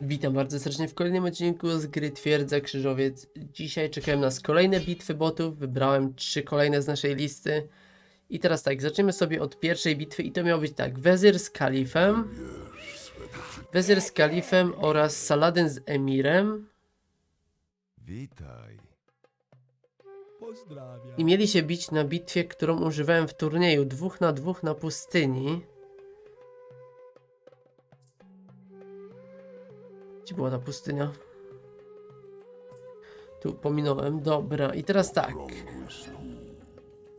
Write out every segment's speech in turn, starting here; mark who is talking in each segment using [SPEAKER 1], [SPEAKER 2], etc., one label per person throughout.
[SPEAKER 1] Witam bardzo serdecznie w kolejnym odcinku z gry Twierdza Krzyżowiec. Dzisiaj czekają nas kolejne bitwy botów. Wybrałem trzy kolejne z naszej listy. I teraz tak, zaczniemy sobie od pierwszej bitwy i to miał być tak, Wezyr z Kalifem, Wezyr z Kalifem oraz Saladin z Emirem.
[SPEAKER 2] Witaj.
[SPEAKER 1] I mieli się bić na bitwie, którą używałem w turnieju dwóch na dwóch na pustyni. Gdzie była ta pustynia? Tu pominąłem, dobra. I teraz tak.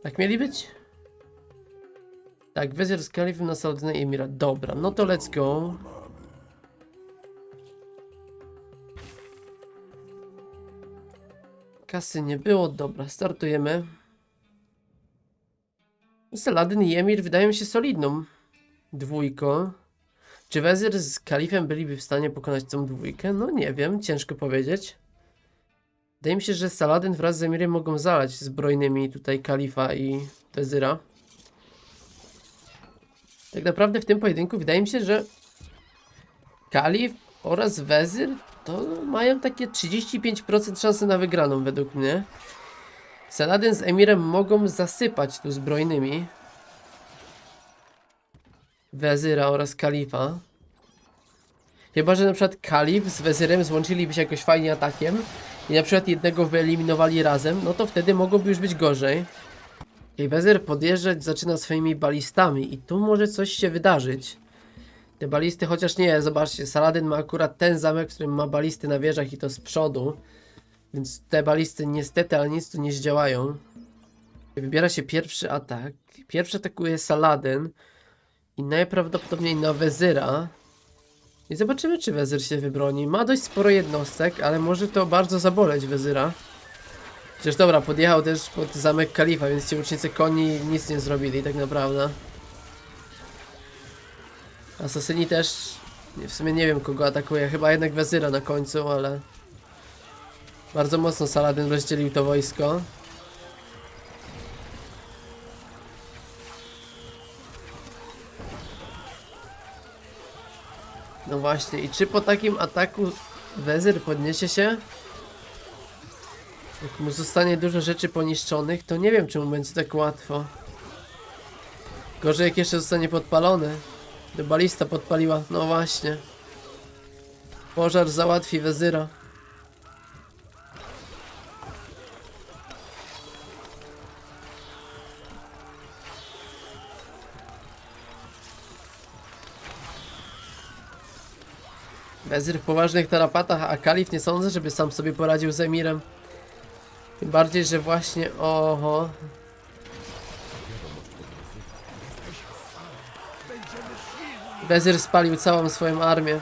[SPEAKER 1] Tak mieli być? Tak, Wezyr z Kalifem na Saladynę i Emira. Dobra, no to let's go. Kasy nie było, dobra, startujemy. Saladyn i Emir wydają się solidną dwójką. Czy Wezyr z Kalifem byliby w stanie pokonać tą dwójkę? No nie wiem, ciężko powiedzieć. Wydaje mi się, że Saladyn wraz z Emirem mogą zalać zbrojnymi tutaj Kalifa i Wezyra. Tak naprawdę w tym pojedynku wydaje mi się, że Kalif oraz Wezyr to mają takie 35% szansy na wygraną według mnie. Saladin z Emirem mogą zasypać tu zbrojnymi Wezyra oraz Kalifa. Chyba, że na przykład Kalif z Wezyrem złączyliby się jakoś fajnie atakiem i na przykład jednego wyeliminowali razem, no to wtedy mogłoby już być gorzej. I Wezyr podjeżdżać zaczyna swoimi balistami i tu może coś się wydarzyć. Te balisty, chociaż nie, zobaczcie, Saladin ma akurat ten zamek, w którym ma balisty na wieżach i to z przodu. Więc te balisty niestety, ale nic tu nie zdziałają. Wybiera się pierwszy atak. Pierwszy atakuje Saladin i najprawdopodobniej na Wezyra. I zobaczymy, czy Wezyr się wybroni. Ma dość sporo jednostek, ale może to bardzo zaboleć Wezyra. Chociaż dobra, podjechał też pod zamek Kalifa, więc ci łucznicy koni nic nie zrobili tak naprawdę. Asasyni też. W sumie nie wiem kogo atakuje. Chyba jednak Wezyra na końcu, ale. Bardzo mocno Saladin rozdzielił to wojsko. No właśnie, i czy po takim ataku Wezyr podniesie się? Jak mu zostanie dużo rzeczy poniszczonych, to nie wiem, czy mu będzie tak łatwo. Gorzej jak jeszcze zostanie podpalony. Balista podpaliła, no właśnie. Pożar załatwi wezyra. Wezyr w poważnych tarapatach, a Kalif nie sądzę, żeby sam sobie poradził z Emirem. Tym bardziej, że właśnie, oho, Wezyr spalił całą swoją armię.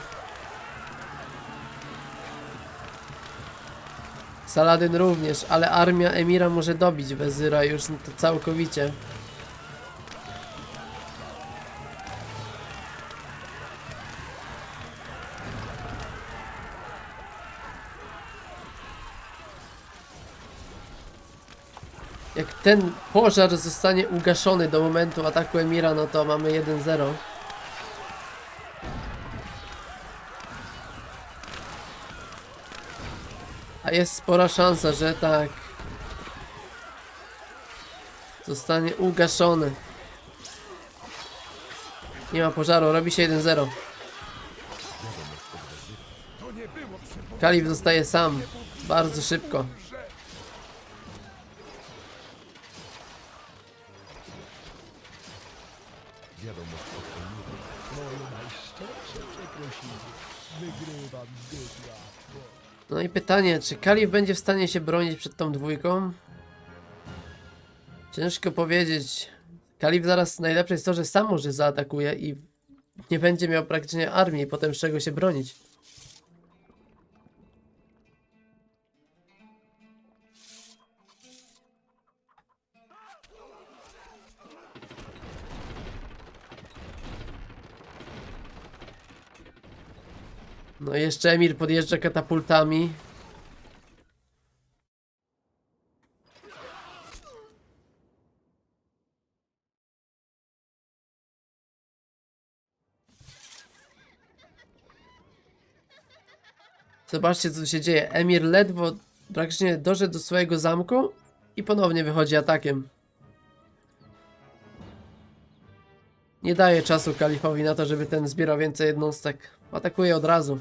[SPEAKER 1] Saladyn również, ale armia Emira może dobić Wezyra już całkowicie. Ten pożar zostanie ugaszony do momentu ataku Emira, no to mamy 1-0. A jest spora szansa, że tak. Zostanie ugaszony. Nie ma pożaru, robi się 1-0. Kalif zostaje sam. Bardzo szybko.
[SPEAKER 2] Wiadomość od Emira.
[SPEAKER 3] Moje najszczersze przeprosiny. Wygrywam zbyt.
[SPEAKER 1] No i pytanie, czy Kalif będzie w stanie się bronić przed tą dwójką? Ciężko powiedzieć. Kalif zaraz najlepsze jest to, że sam może zaatakuje i nie będzie miał praktycznie armii potem z czego się bronić. No jeszcze Emir podjeżdża katapultami. Zobaczcie, co tu się dzieje. Emir ledwo praktycznie doszedł do swojego zamku i ponownie wychodzi atakiem. Nie daje czasu kalifowi na to, żeby ten zbierał więcej jednostek. Atakuje od razu.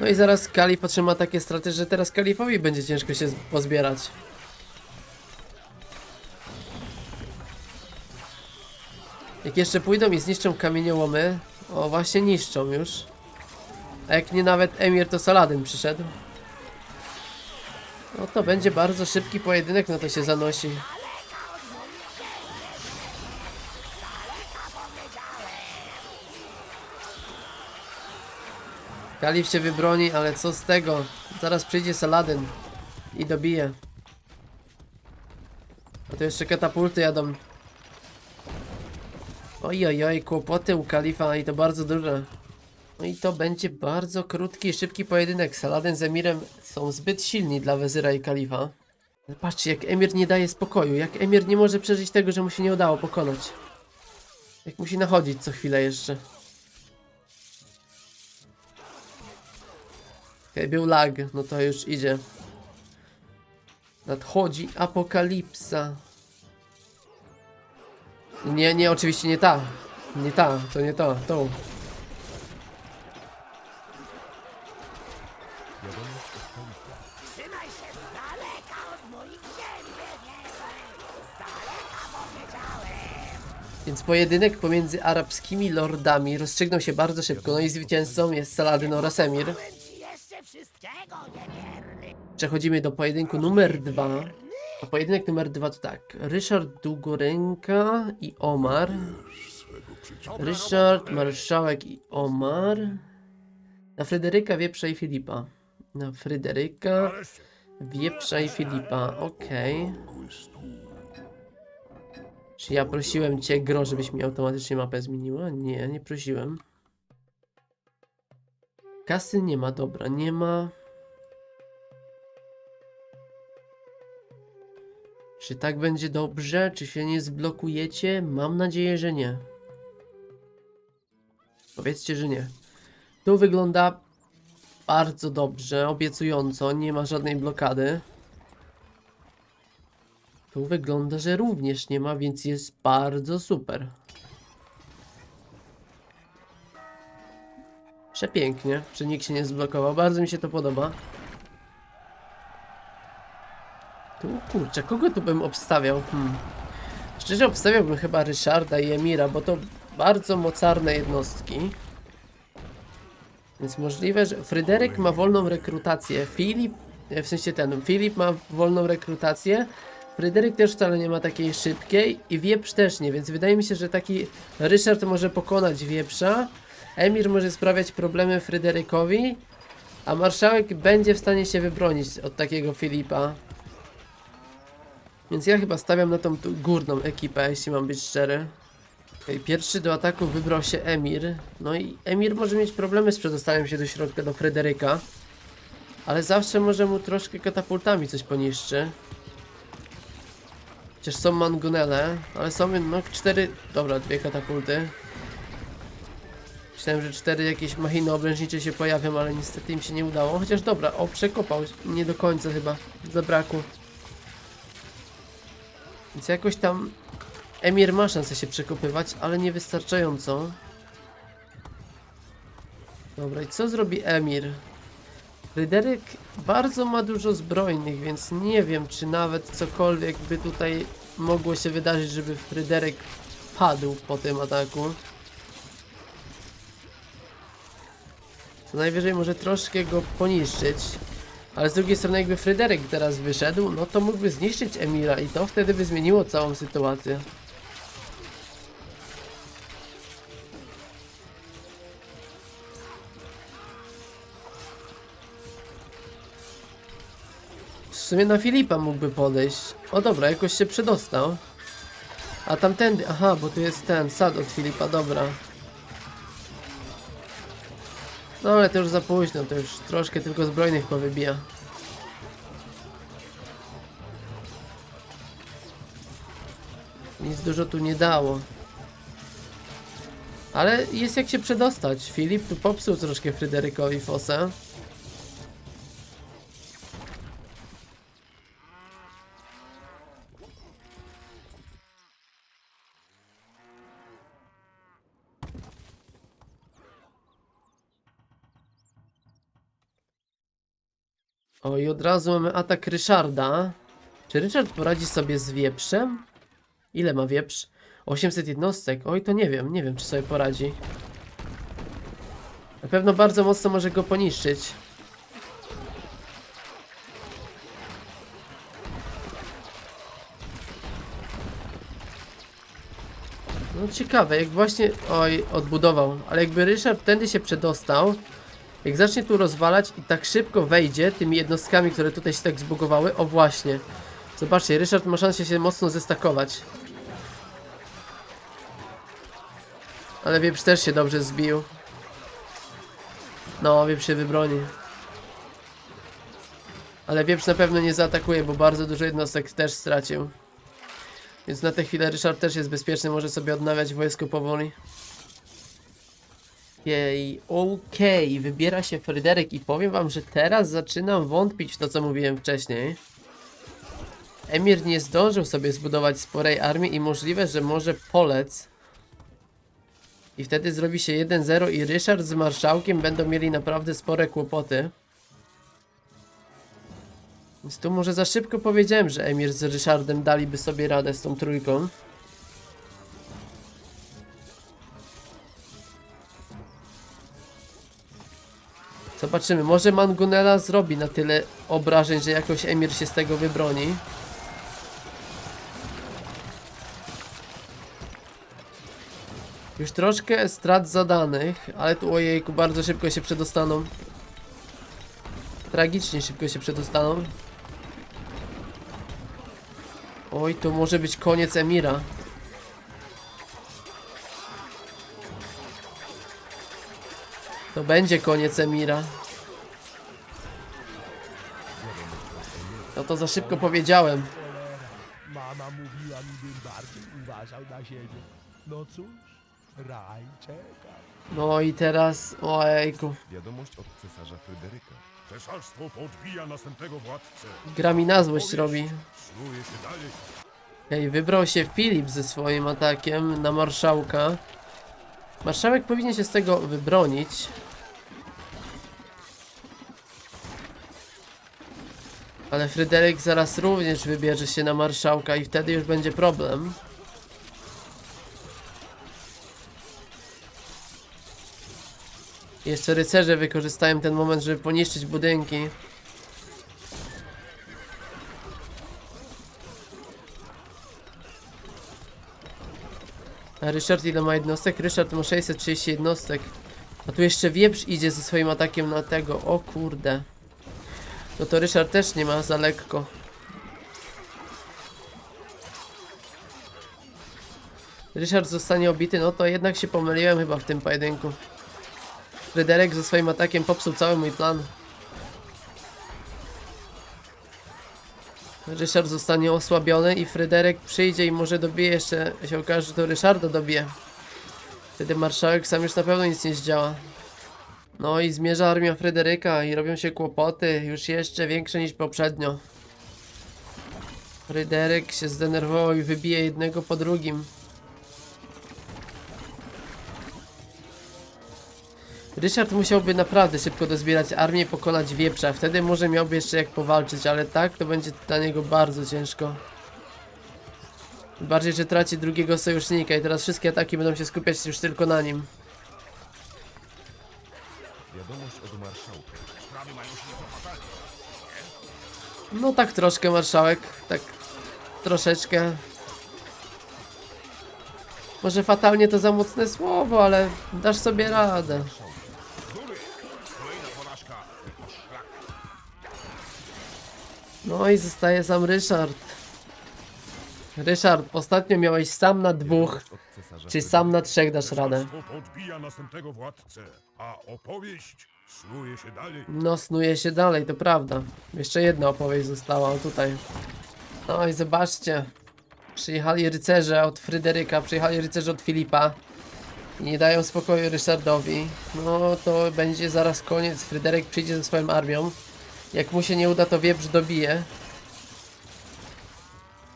[SPEAKER 1] No i zaraz kalif otrzyma takie straty, że teraz kalifowi będzie ciężko się pozbierać. Jak jeszcze pójdą i zniszczą kamieniołomy, o właśnie niszczą już. A jak nie nawet Emir, to Saladyn przyszedł. No to będzie bardzo szybki pojedynek, no to się zanosi. Kalif się wybroni, ale co z tego? Zaraz przyjdzie Saladyn i dobije. A to jeszcze katapulty jadą. Oj, oj, oj, kłopoty u Kalifa i to bardzo duże. No i to będzie bardzo krótki, szybki pojedynek. Saladin z Emirem są zbyt silni dla Wezyra i Kalifa. Patrzcie, jak Emir nie daje spokoju, jak Emir nie może przeżyć tego, że mu się nie udało pokonać. Jak musi nachodzić co chwilę jeszcze. Okej, był lag, no to już idzie. Nadchodzi apokalipsa. Nie, nie, oczywiście nie ta. Nie ta, to nie ta, tą. Więc pojedynek pomiędzy arabskimi lordami rozstrzygnął się bardzo szybko, no i zwycięzcą jest Saladyn oraz Emir. Przechodzimy do pojedynku numer dwa. A pojedynek numer dwa to tak. Ryszard Długoręka i Omar. Ryszard, Marszałek i Omar. Na Fryderyka, Wieprza i Filipa. Na Fryderyka, Wieprza i Filipa. Okej. Czy ja prosiłem cię, Gro, żebyś mi automatycznie mapę zmieniła? Nie, nie prosiłem. Kasy nie ma, dobra, nie ma. Czy tak będzie dobrze? Czy się nie zblokujecie? Mam nadzieję, że nie. Powiedzcie, że nie. Tu wygląda bardzo dobrze, obiecująco, nie ma żadnej blokady. Tu wygląda, że również nie ma, więc jest bardzo super. Przepięknie, że nikt się nie zblokował. Bardzo mi się to podoba. Tu kurczę, kogo tu bym obstawiał? Hmm. Szczerze obstawiałbym chyba Ryszarda i Emira, bo to bardzo mocarne jednostki. Więc możliwe, że Fryderyk ma wolną rekrutację. Filip, e, w sensie ten, Filip ma wolną rekrutację. Fryderyk też wcale nie ma takiej szybkiej i Wieprz też nie, więc wydaje mi się, że taki Ryszard może pokonać Wieprza. Emir może sprawiać problemy Fryderykowi, a marszałek będzie w stanie się wybronić od takiego Filipa. Więc ja chyba stawiam na tą górną ekipę, jeśli mam być szczery. Pierwszy do ataku wybrał się Emir. No i Emir może mieć problemy z przedostaniem się do środka do Fryderyka. Ale zawsze może mu troszkę katapultami coś poniszczy. Chociaż są mangonele, ale są no cztery, dobra, dwie katapulty. Myślałem, że cztery jakieś machiny obręcznicze się pojawią, ale niestety im się nie udało. Chociaż dobra, o przekopał, nie do końca chyba, zabrakło. Więc jakoś tam Emir ma szansę się przekopywać, ale niewystarczająco. Dobra, i co zrobi Emir? Fryderyk bardzo ma dużo zbrojnych, więc nie wiem, czy nawet cokolwiek by tutaj mogło się wydarzyć, żeby Fryderyk padł po tym ataku. Co najwyżej może troszkę go poniszczyć. Ale z drugiej strony jakby Fryderyk teraz wyszedł, no to mógłby zniszczyć Emira i to wtedy by zmieniło całą sytuację. Sumie na Filipa mógłby podejść. O dobra, jakoś się przedostał. A tamtędy, aha, bo tu jest ten sad od Filipa, dobra. No ale to już za późno, to już troszkę tylko zbrojnych powybija. Nic dużo tu nie dało. Ale jest jak się przedostać. Filip tu popsuł troszkę Fryderykowi Fossa. I od razu mamy atak Ryszarda. Czy Ryszard poradzi sobie z wieprzem? Ile ma wieprz? 800 jednostek. Oj, to nie wiem, nie wiem czy sobie poradzi. Na pewno bardzo mocno może go poniszczyć. No ciekawe, jak właśnie... Oj, odbudował. Ale jakby Ryszard tędy się przedostał, jak zacznie tu rozwalać i tak szybko wejdzie tymi jednostkami, które tutaj się tak zbugowały, o właśnie. Zobaczcie, Ryszard ma szansę się mocno zestakować. Ale wieprz też się dobrze zbił. No, wieprz się wybroni. Ale wieprz na pewno nie zaatakuje, bo bardzo dużo jednostek też stracił. Więc na tę chwilę Ryszard też jest bezpieczny, może sobie odnawiać wojsko powoli. Jej, okej, wybiera się Fryderyk i powiem wam, że teraz zaczynam wątpić w to, co mówiłem wcześniej. Emir nie zdążył sobie zbudować sporej armii i możliwe, że może polec. I wtedy zrobi się 1-0 i Ryszard z marszałkiem będą mieli naprawdę spore kłopoty. Więc tu może za szybko powiedziałem, że Emir z Ryszardem daliby sobie radę z tą trójką. Zobaczymy, może Mangunela zrobi na tyle obrażeń, że jakoś Emir się z tego wybroni. Już troszkę strat zadanych, ale tu ojejku, bardzo szybko się przedostaną. Tragicznie szybko się przedostaną. Oj, to może być koniec Emira. To będzie koniec Emira. No to za szybko powiedziałem.
[SPEAKER 3] Mama mówiła mi, bym bardziej uważał na siebie. No cóż, raj czeka.
[SPEAKER 1] No i teraz, ojejku.
[SPEAKER 2] Wiadomość od cesarza Fryderyka.
[SPEAKER 4] Cesarstwo podbija następnego władcę.
[SPEAKER 1] Gra mi na złość robi.
[SPEAKER 4] Snuje się dalej.
[SPEAKER 1] Ej, wybrał się Filip ze swoim atakiem na marszałka. Marszałek powinien się z tego wybronić. Ale Fryderyk zaraz również wybierze się na marszałka i wtedy już będzie problem. Jeszcze rycerze wykorzystają ten moment, żeby poniszczyć budynki. A Ryszard ile ma jednostek? Ryszard ma 630 jednostek. A tu jeszcze wieprz idzie ze swoim atakiem na tego. O kurde. No to Ryszard też nie ma za lekko. Ryszard zostanie obity, no to jednak się pomyliłem chyba w tym pojedynku. Fryderyk ze swoim atakiem popsuł cały mój plan. Ryszard zostanie osłabiony i Fryderyk przyjdzie i może dobije jeszcze, się okaże, że to Ryszarda dobije. Wtedy marszałek sam już na pewno nic nie zdziała. No i zmierza armia Fryderyka i robią się kłopoty, już jeszcze większe niż poprzednio. Fryderyk się zdenerwował i wybije jednego po drugim. Ryszard musiałby naprawdę szybko dozbierać armię i pokonać wieprza. Wtedy może miałby jeszcze jak powalczyć, ale tak to będzie dla niego bardzo ciężko. Bardziej, że traci drugiego sojusznika i teraz wszystkie ataki będą się skupiać już tylko na nim.
[SPEAKER 2] Wiadomość od marszałka.
[SPEAKER 1] No tak troszkę marszałek, tak troszeczkę. Może fatalnie to za mocne słowo, ale dasz sobie radę. No i zostaje sam Ryszard. Ryszard, ostatnio miałeś sam na dwóch,
[SPEAKER 2] Wiadomość od cesarza
[SPEAKER 1] czy sam na trzech dasz radę?
[SPEAKER 4] Podbija następnego władcę. A opowieść snuje się dalej.
[SPEAKER 1] No, snuje się dalej, to prawda. Jeszcze jedna opowieść została o tutaj. No i zobaczcie. Przyjechali rycerze od Fryderyka, przyjechali rycerze od Filipa. I nie dają spokoju Ryszardowi. No to będzie zaraz koniec. Fryderyk przyjdzie ze swoją armią. Jak mu się nie uda, to wieprz dobije.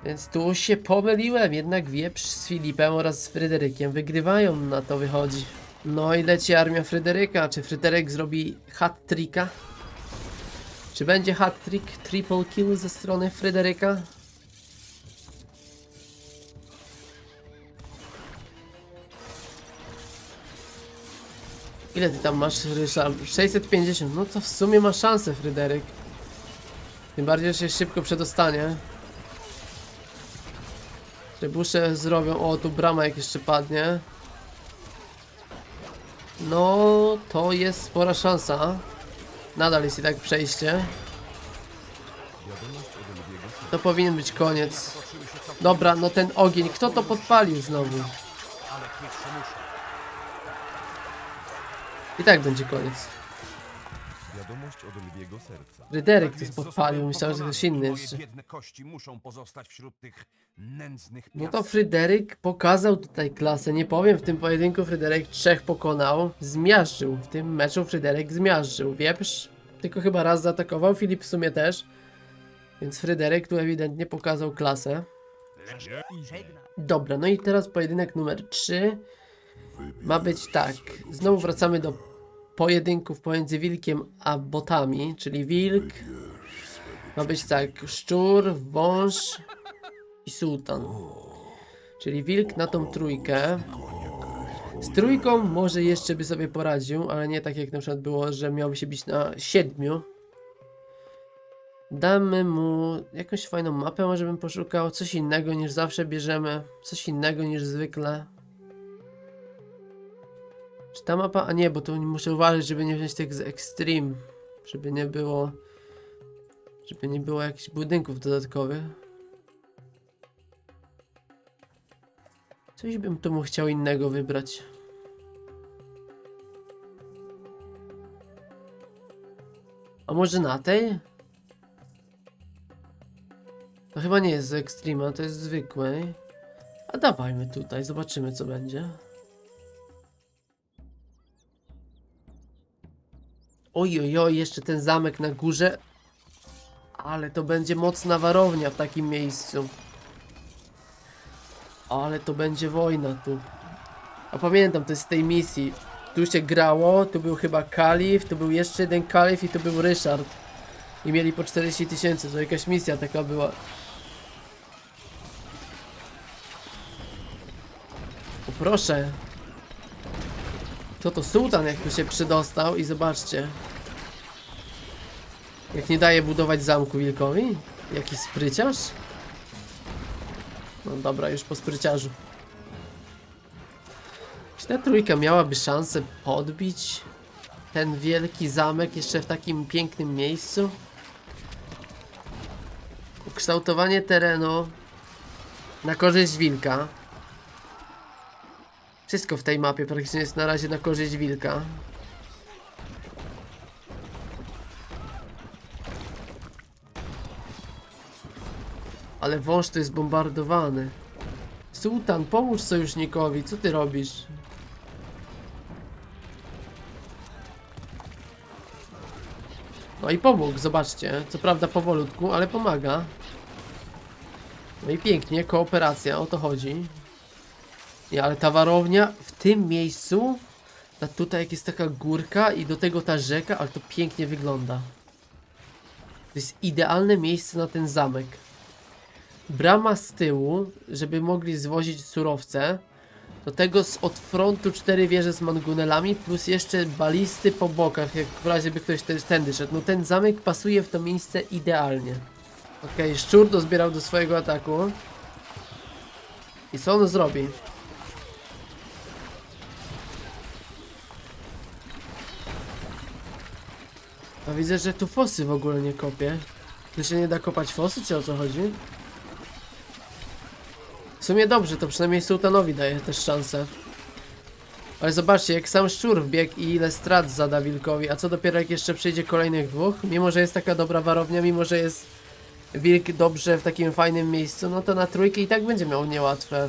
[SPEAKER 1] Więc tu się pomyliłem. Jednak wieprz z Filipem oraz z Fryderykiem wygrywają. Na to wychodzi. No i leci armia Fryderyka. Czy Fryderyk zrobi hat-tricka? Czy będzie hat-trick, triple kill ze strony Fryderyka? Ile ty tam masz, Ryszard? 650. No to w sumie ma szansę, Fryderyk. Tym bardziej, że się szybko przedostanie. Trybusze zrobią. O, tu brama jak jeszcze padnie. No, to jest spora szansa. Nadal jest i tak przejście. To powinien być koniec. Dobra, no ten ogień. Kto to podpalił znowu? I tak będzie koniec.
[SPEAKER 2] Wiadomość od Oliwiego Serca.
[SPEAKER 1] To
[SPEAKER 5] Tak
[SPEAKER 1] podpalił. Myślałem, że ktoś inny jeszcze.
[SPEAKER 5] biedne kości muszą pozostać wśród tych nędznych
[SPEAKER 1] No to. Fryderyk pokazał tutaj klasę. Nie powiem, w tym pojedynku Fryderyk trzech pokonał. Zmiażdżył. W tym meczu Fryderyk zmiażdżył. Wieprz tylko chyba raz zaatakował. Filip w sumie też. Więc Fryderyk tu ewidentnie pokazał klasę. Dobra, no i teraz pojedynek numer 3. Ma być tak. Znowu wracamy do pojedynków pomiędzy wilkiem a botami, czyli wilk. Ma być tak, szczur, wąż i sułtan. Czyli wilk na tą trójkę. Z trójką może jeszcze by sobie poradził, ale nie tak jak na przykład było, że miałby się bić na siedmiu. Damy mu jakąś fajną mapę, może bym poszukał coś innego niż zawsze bierzemy, coś innego niż zwykle. Czy ta mapa? A nie, bo tu muszę uważać, żeby nie wziąć tych z Extreme, żeby nie było, żeby nie było jakichś budynków dodatkowych. Coś bym tu mu chciał innego wybrać. A może na tej? To chyba nie jest z Extrema, to jest zwykłej. A dawajmy tutaj, zobaczymy co będzie. Oj, oj, oj, jeszcze ten zamek na górze. Ale to będzie mocna warownia w takim miejscu. Ale to będzie wojna tu. A pamiętam, to jest z tej misji. Tu się grało, tu był chyba Kalif, tu był jeszcze jeden Kalif i tu był Ryszard. I mieli po 40 tysięcy, to jakaś misja taka była. O proszę. To to sułtan jak tu się przydostał i zobaczcie. Jak nie daje budować zamku wilkowi? Jaki spryciarz? No dobra, już po spryciarzu. Czy ta trójka miałaby szansę podbić ten wielki zamek jeszcze w takim pięknym miejscu? Ukształtowanie terenu na korzyść wilka. Wszystko w tej mapie praktycznie jest na razie na korzyść wilka. Ale wąż to jest bombardowany. Sułtan, pomóż sojusznikowi, co ty robisz? No i pomógł, zobaczcie. Co prawda powolutku, ale pomaga. No i pięknie, kooperacja, o to chodzi. Nie, ale ta warownia w tym miejscu, a tutaj jak jest taka górka i do tego ta rzeka, ale to pięknie wygląda. To jest idealne miejsce na ten zamek. Brama z tyłu, żeby mogli zwozić surowce. Do tego z od frontu cztery wieże z mangunelami, plus jeszcze balisty po bokach, jak w razie by ktoś tędy szedł. No ten zamek pasuje w to miejsce idealnie. Okej, szczur dozbierał do swojego ataku. I co on zrobi? A widzę, że tu fosy w ogóle nie kopie. Tu się nie da kopać fosy, czy o co chodzi? Sumie dobrze, to przynajmniej sułtanowi daje też szansę. Ale zobaczcie, jak sam szczur wbiegł i ile strat zada wilkowi, a co dopiero jak jeszcze przyjdzie kolejnych dwóch? Mimo, że jest taka dobra warownia, mimo, że jest wilk dobrze w takim fajnym miejscu, no to na trójkę i tak będzie miał niełatwe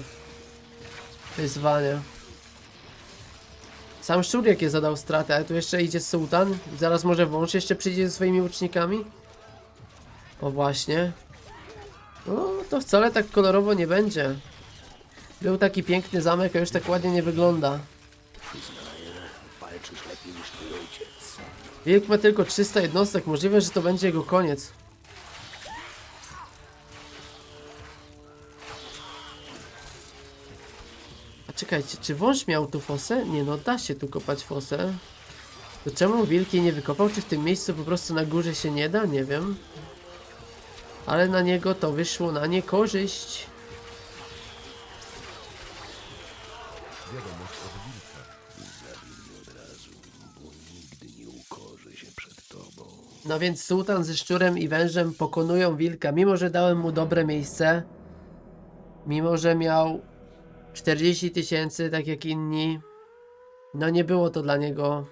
[SPEAKER 1] wyzwanie. Sam szczur jakie zadał stratę, ale tu jeszcze idzie sułtan. Zaraz może wąż jeszcze przyjdzie ze swoimi łucznikami. O właśnie. No to wcale tak kolorowo nie będzie. Był taki piękny zamek, a już tak ładnie nie wygląda. Wilk ma tylko 300 jednostek, możliwe, że to będzie jego koniec. A czekajcie, czy wąż miał tu fosę? Nie no, da się tu kopać fosę. To czemu wilk jej nie wykopał? Czy w tym miejscu po prostu na górze się nie da? Nie wiem. Ale na niego to wyszło na niekorzyść. No więc sułtan ze szczurem i wężem pokonują wilka, mimo że dałem mu dobre miejsce. Mimo że miał 40 tysięcy, tak jak inni. No nie było to dla niego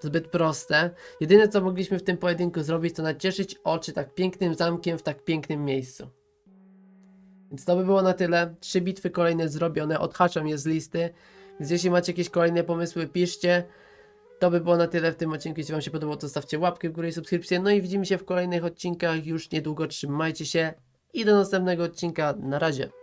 [SPEAKER 1] zbyt proste. Jedyne co mogliśmy w tym pojedynku zrobić to nacieszyć oczy tak pięknym zamkiem w tak pięknym miejscu. Więc to by było na tyle. Trzy bitwy kolejne zrobione, odhaczam je z listy. Więc jeśli macie jakieś kolejne pomysły, piszcie. To by było na tyle w tym odcinku. Jeśli Wam się podobało, to stawcie łapkę w górę i subskrypcję. No i widzimy się w kolejnych odcinkach już niedługo. Trzymajcie się i do następnego odcinka. Na razie.